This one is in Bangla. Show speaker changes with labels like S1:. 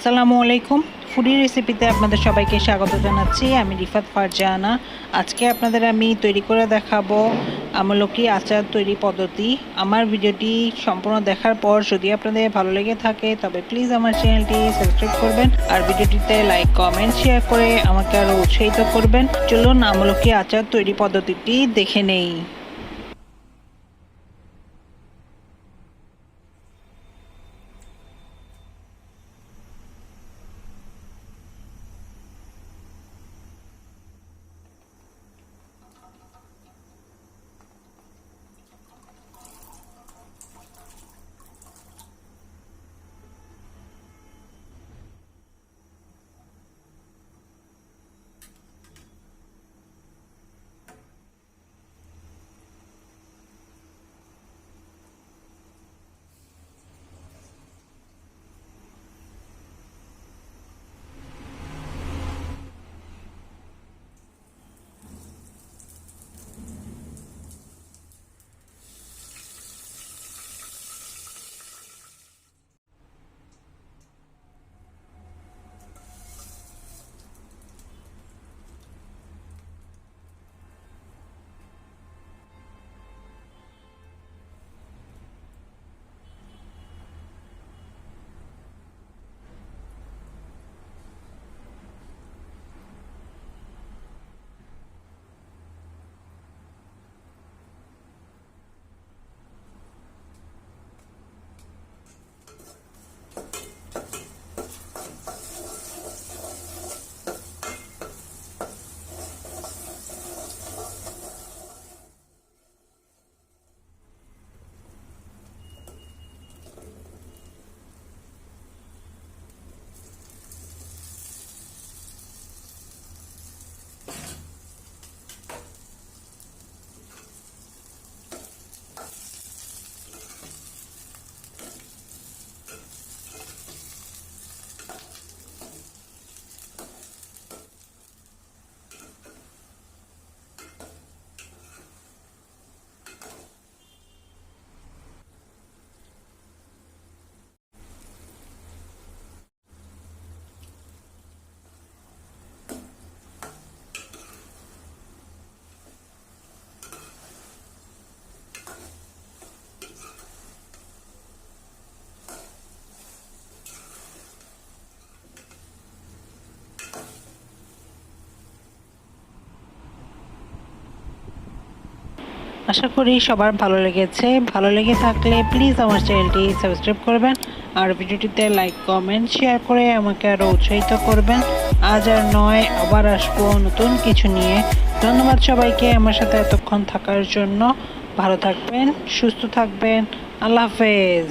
S1: আসসালামু আলাইকুম। ফুডি রেসিপিতে আপনাদের সবাইকে স্বাগত জানাচ্ছি। আমি রিফাত ফারজানা। আজকে আপনাদের আমি তৈরি করে দেখাবো আমলকি আচার তৈরি পদ্ধতি। আমার ভিডিওটি সম্পূর্ণ দেখার পর যদি আপনাদের ভালো লেগে থাকে, তবে প্লিজ আমার চ্যানেলটি সাবস্ক্রাইব করবেন আর ভিডিওটিতে লাইক কমেন্ট শেয়ার করে আমাকে আরও উৎসাহিত করবেন। চলুন আমলকি আচার তৈরি পদ্ধতিটি দেখে নেই। আশা করি সবার ভালো লেগেছে। ভালো লেগে থাকলে প্লিজ আমার চ্যানেলটি সাবস্ক্রাইব করবেন আর ভিডিওটিতে লাইক কমেন্ট শেয়ার করে আমাকে আরও উৎসাহিত করবেন। আজ আর নয়, আবার আসব নতুন কিছু নিয়ে। ধন্যবাদ সবাইকে আমার সাথে এতক্ষণ থাকার জন্য। ভালো থাকবেন, সুস্থ থাকবেন। আল্লাহ হাফেজ।